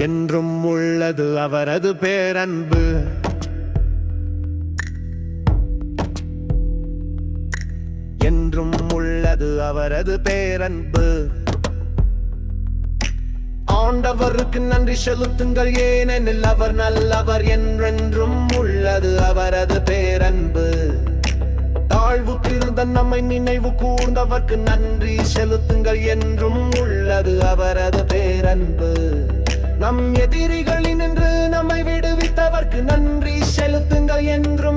என்றும் உள்ளது அவரது பேரன்பு. என்றும் உள்ளது அவரது பேரன்பு. ஆண்டவருக்கு நன்றி செலுத்துங்கள் ஏனெனில் அவர் நல்லவர் என்றென்றும் உள்ளது அவரது பேரன்பு. தாழ்வு இருந்த நம்மை நினைவு கூர்ந்தவர்க்கு நன்றி செலுத்துங்கள் என்றும் உள்ளது அவரது பேரன்பு. நம் எதிரிகளினின்று நம்மை விடுவித்தவர்க்கு நன்றி செலுத்துங்கள் என்றும்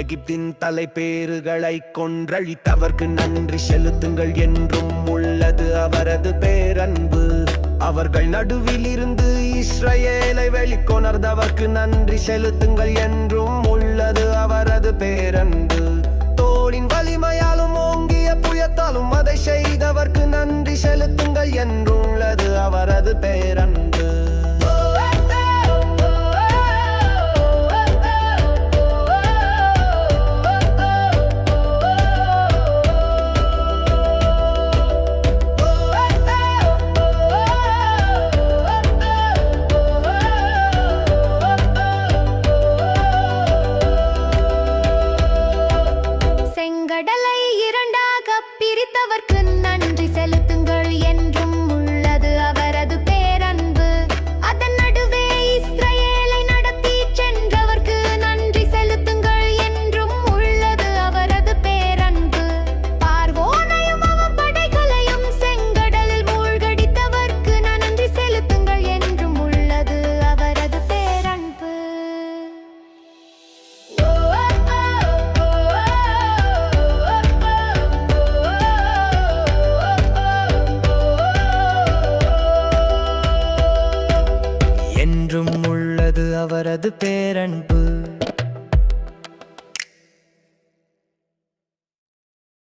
எகிப்தின் தலைப்பேறுகளை கொன்றழித்தவர்க்கு நன்றி செலுத்துங்கள் என்றும் உள்ளது அவரது பேரன்பு. அவர்கள் நடுவில் இருந்து இஸ்ரேலை வெளிக்கொணர்ந்தவர்க்கு நன்றி செலுத்துங்கள் என்றும் உள்ளது அவரது பேரன்பு. தோளின் வலிமையாலும் ஓங்கிய புயத்தாலும் அதை செய்தவர்க்கு நன்றி செலுத்துங்கள் என்றும் உள்ளது அவரது பேரன்பு. மனது பேரன்பு